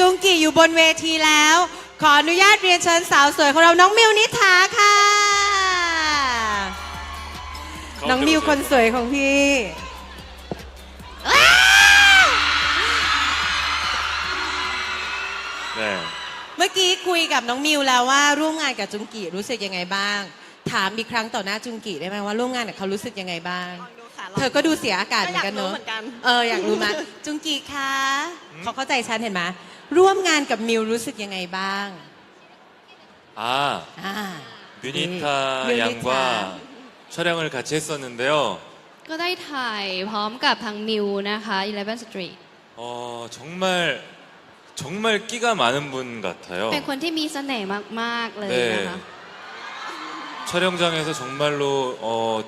จุงกีอยู่บนเวทีแล้ว ขออนุญาตเรียนเชิญสาวสวยของเราน้องมิวนิษฐาค่ะ น้องมิวคนสวยของพี่ 네. เมื่อกี้คุยกับน้องมิวแล้วว่าร่วมงานกับจุงกีรู้สึกยังไงบ้าง ถามอีกครั้งต่อหน้าจุงกีได้ไหมว่าร่วมงานกับเขารู้สึกยังไงบ้างลองดูค่ะลงเธอก็ดูเสียอากาศเหมือนกันเนอะก็อยากรู้เหมือนกันเอออยากรู้มาจุงกีคะเขาเข้าใจฉันเห็นไหม ร่วมงานกับมิวรู้สึกยังไงบ้าง 아, อ่า 뮤니타 뮤니타. 양과 촬영을 같이 했었는데요. ก็ได้ถ่ายพร้อมกับทางมิวนะคะ 11 Street 어, 정말 정말 끼가 많은 분 같아요. เป็นคนที่มีเสน่ห์มาก ๆ เลยนะคะ 촬영장에서 정말로 어,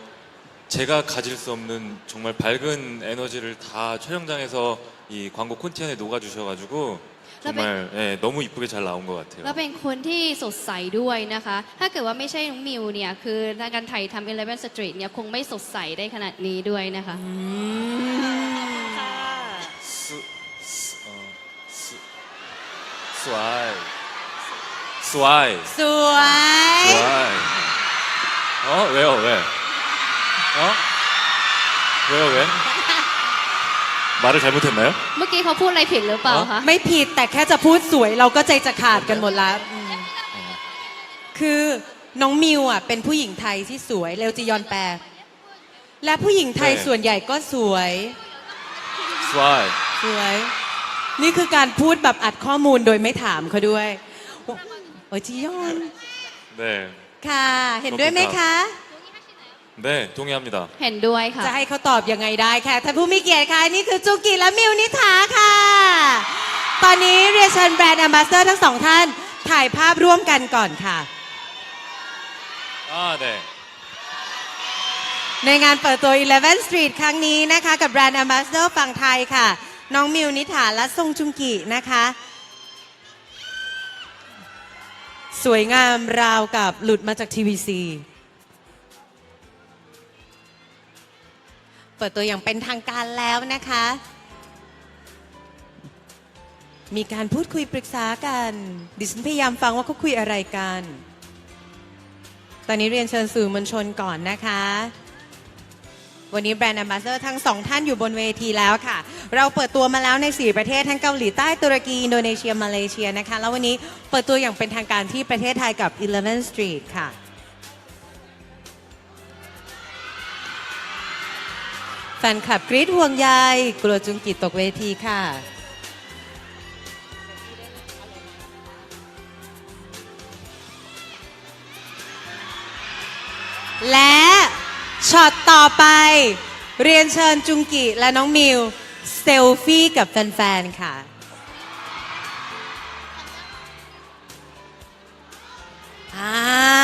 제가 가질 수 없는 정말 밝은 에너지를 다 촬영장에서 이 광고 콘티 안에 녹아주셔가지고 정말 예, 너무 이쁘게 잘 나온 것 แล้ว 같아요. เป็นคนที่สดใสด้วยนะคะ ถ้าเกิดว่าไม่ใช่น้องมิวเนี่ย คือการถ่ายทำ11 Street เนี่ยคงไม่สดใสได้ขนาดนี้ด้วยนะคะ ค่ะ 수, 수, 어, 수, 수아이, 수아이, สวย 수아이. 어 왜요 왜? 어? 왜요 왜? 말을 잘못했나요? เมื่อกี้เขาพูดอะไรผิดหรือเปล่าคะ ไม่ผิดแต่แค่จะพูดสวยเราก็ใจจะขาดกันหมดแล้วอืมคือน้องมิวอ่ะเป็นผู้หญิงไทยที่สวยเร็วจียอนแปล และผู้หญิงไทย เออ ส่วนใหญ่ก็สวย 수아이. สวย นี่คือการพูดแบบอัดข้อมูลโดยไม่ถามเขาด้วยโอ้โอ้ยจียอน 네, ค่ะ เห็นด้วยไหมคะ 네 동의합니다. เห็นด้วยค่ะ จะให้เขาตอบยังไงได้ค่ะท่านผู้มีเกียรติค่ะนี่คือจุกิและมิวนิษฐาค่ะ ตอนนี้เรียนเชิญแบรนด์แอมบาสเดอร์ทั้งสองท่านถ่ายภาพร่วมกันก่อนค่ะ 아 네. ในงานเปิดตัว 11 Street ครั้งนี้นะคะ กับแบรนด์ Ambassador ฝั่งไทยค่ะ น้องมิวนิถาและทรงจุงกินะคะ สวยงามราวกับหลุดมาจากทีวีซี ปิดตัวอย่างเป็นทางการแล้วนะคะ มีการพูดคุยปรึกษากัน ดิฉันพยายามฟังว่าเขาคุยอะไรกัน ตอนนี้เรียนเชิญสื่อมวลชนก่อนนะคะ วันนี้แบรนด์ a อ b a s s a d o r ทั้งสองท่านอยู่บนเวทีแล้วค่ะ เราเปิดตัวมาแล้วใน 4 ประเทศทั้งเกาหลีใต้ตุรกี อินโดนีเซียมาเลเซียนะคะ แล้ววันนี้เปิดตัวอย่างเป็นทางการที่ประเทศไทยกับ11 Street ค่ะ แฟนคลับกรี๊ดห่วงใยกลัวจุงกิตกเวทีค่ะและช็อตต่อไป เรียนเชิญจุงกิและน้องมิว เซลฟี่กับแฟน ๆ ค่ะ อ่า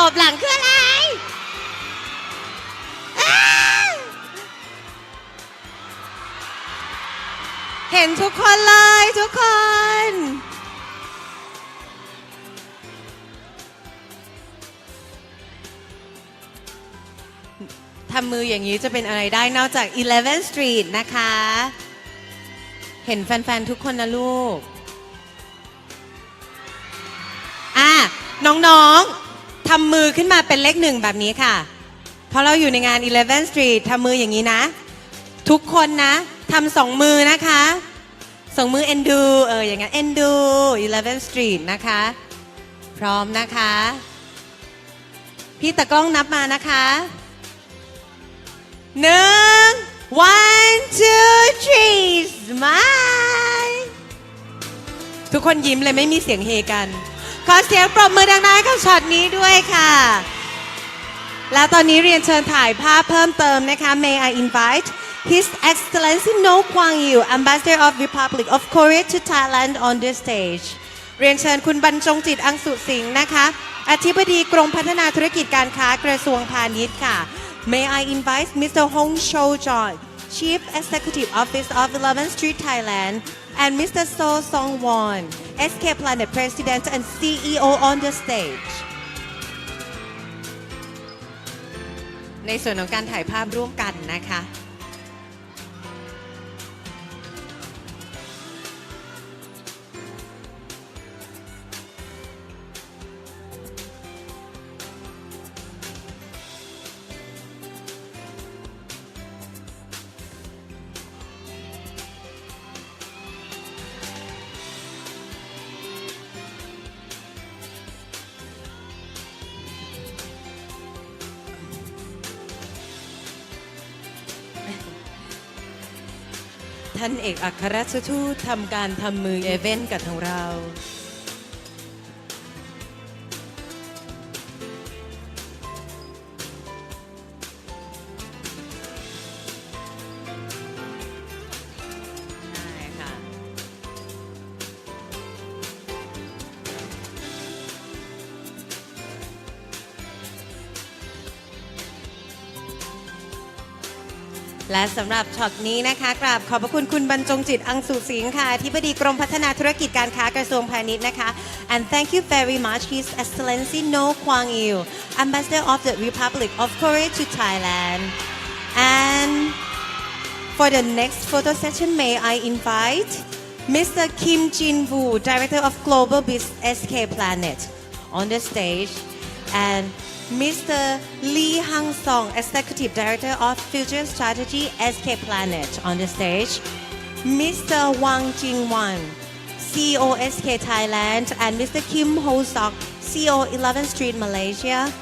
โอบหลังคืออะไรเห็นทุกคนเลยทุกคน ทำมืออย่างนี้จะเป็นอะไรได้นอกจาก 11 Street นะคะ เห็นแฟน ๆ ทุกคนนะลูก อะ น้อง ๆ ทำมือขึ้นมาเป็นเลขหนึ่งแบบนี้ค่ะ เพราะเราอยู่ในงาน 11 Street ทำมืออย่างนี้นะ ทุกคนนะทำสองมือนะคะสองมือเอ็นดูเอออย่างงั้นเอ็นดู 11 Street นะคะ พร้อมนะคะ พี่ตะกล้องนับมานะคะหนึ่ง one two three smile ทุกคนยิ้มเลยไม่มีเสียงเฮกัน ขอเสียงปรบมือดังๆกับช็อตนี้ด้วยค่ะ แล้วตอนนี้เรียนเชิญถ่ายภาพเพิ่มเติมนะคะ May I invite His Excellency No Kwang Yu Ambassador of Republic of Korea to Thailand on the stage เรียนเชิญคุณบรรจงจิตอังสุสิงห์นะคะ อธิบดีกรมพัฒนาธุรกิจการค้ากระทรวงพาณิชย์ค่ะ May I invite Mr. Hong Shou John Chief Executive Office of 11th Street Thailand and Mr. So Song Won SK Planet President and CEO on the stage ในส่วนของการถ่ายภาพร่วมกันนะคะ ท่านเอกอัครราชทูตทำการทำมือเอเวนกับทางเรา และสำหรับช็อตนี้นะคะกราบขอบพระคุณคุณบรรจงจิตอังสุสิงห์ค่ะอธิบดีกรมพัฒนาธุรกิจการค้ากระทรวงพาณิชย์นะคะ and thank you very much His Excellency No Kwang Il Ambassador of the Republic of Korea to Thailand and for the next photo session may I invite Mr. Kim Jin Woo Director of Global Business SK Planet on the stage and Mr. Lee Hang Song, Executive Director of Future Strategy SK Planet on the stage. Mr. Wang Jingwan, CEO SK Thailand, and Mr. Kim Ho Sok, CEO 11th Street Malaysia.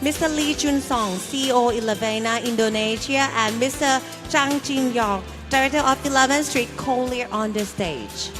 Mr. Lee Chun Song, CEO Elevena Indonesia, and Mr. Zhang Jin Yong, Director of 11th Street Collier on the stage.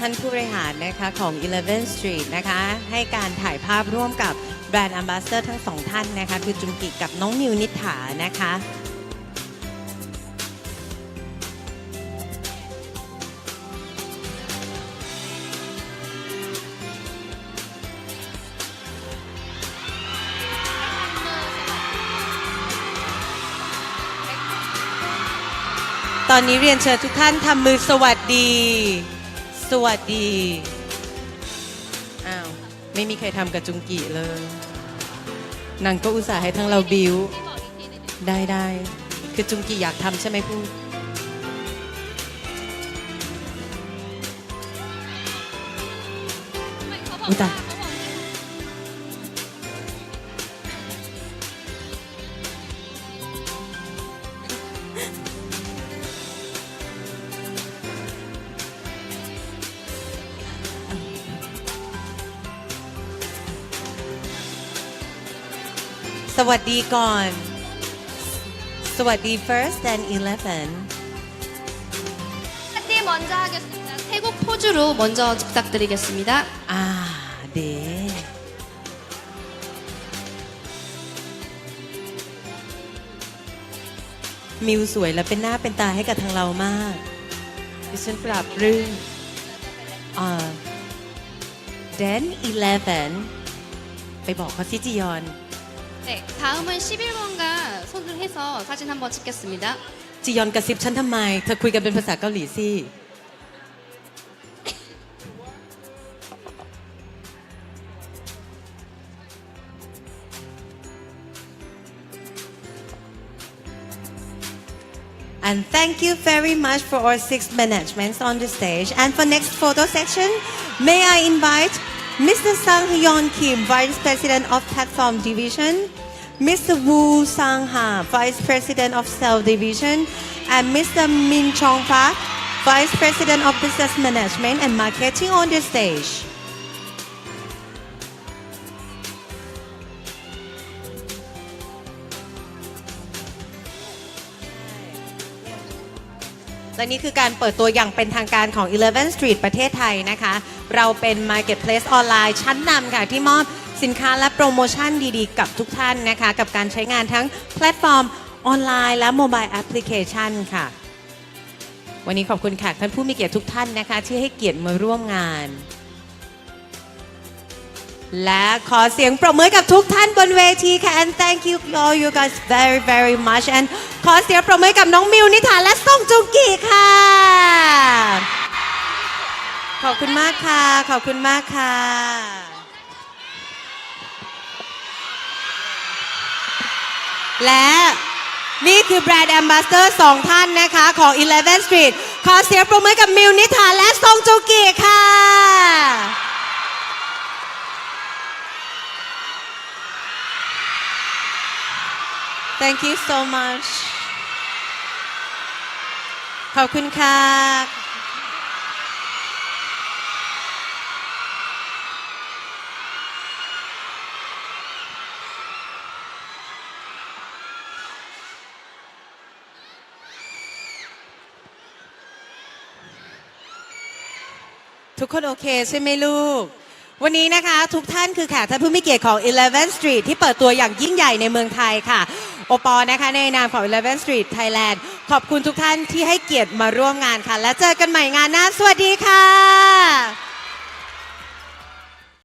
ท่านผู้บริหารนะคะของ11 Street นะคะให้การถ่ายภาพร่วมกับแบรนด์ a m b a s s a d o r ทั้งสองท่านนะคะคือจุงกิกับน้องนิวนิษฐานะคะตอนนี้เรียนเชิญทุกท่านทำมือสวัสดี สวัสดี อ้าว ไม่มีใครทำกับจุงกิเลยนางก็อุตส่าห์ให้ทั้งเราบิว ได้ได้คือจุงกิอยากทำใช่ไหมพูดอุยตาย สวัสดีก่อน สวัสดี first and 11 파티 먼저 하겠습니다. 태국 포즈로 먼저 부탁드리겠습니다. อ่าเดมิวสวยและเป็นหน้าเป็นตาให้กับทางเรามาก ดิฉันปรับรื่นอ่าเดน11 ไปบอกเขาสิจิยอน 네, 다음은 11번과 손을 해서 사진 한번 찍겠습니다. จิยอนกระซิบฉันทำไม เธอคุยกันเป็นภาษาเกาหลีสิ And thank you very much for our six managements on the stage. And for next photo section, may I invite Mr. Sang Hyun Kim, Vice President of Platform Division, Mr. Woo Sang Ha, Vice President of Cell Division, and Mr. Min Chong Park, Vice President of Business Management and Marketing on the stage. และนี่คือการเปิดตัวอย่างเป็นทางการของ 11 Street ประเทศไทยนะคะ เราเป็น Marketplace ออนไลน์ชั้นนำค่ะ ที่มอบสินค้าและโปรโมชั่นดีๆ กับทุกท่านนะคะ กับการใช้งานทั้งแพลตฟอร์มออนไลน์และโมบายแอปพลิเคชันค่ะ วันนี้ขอบคุณแขกท่านผู้มีเกียรติทุกท่านนะคะ ที่ให้เกียรติมาร่วมงาน และขอเสียงปรบมือกับทุกท่านบนเวทีค่ะ and thank you all you guys very very much and ขอเสียงปรบมือกับน้องมิวนิธาและส้มจุงกีค่ะ ขอบคุณมากค่ะ ขอบคุณมากค่ะ และนี่คือแบรนด์แอมบาสเตอร์สองท่านนะคะของ Eleven Street ขอเสียงปรบมือกับมิวนิธาและทรงจูกีค่ะ Thank you so much. ขอบคุณค่ะ ทุกคนโอเคใช่ไหมลูก วันนี้นะคะทุกท่านคือแขกท่านผู้มีเกียรติของ 11 Street ที่เปิดตัวอย่างยิ่งใหญ่ในเมืองไทยค่ะ โอปอนะคะในนามของ 11 Street Thailand ขอบคุณทุกท่านที่ให้เกียรติมาร่วมงานค่ะ และเจอกันใหม่งานหน้า สวัสดีค่ะ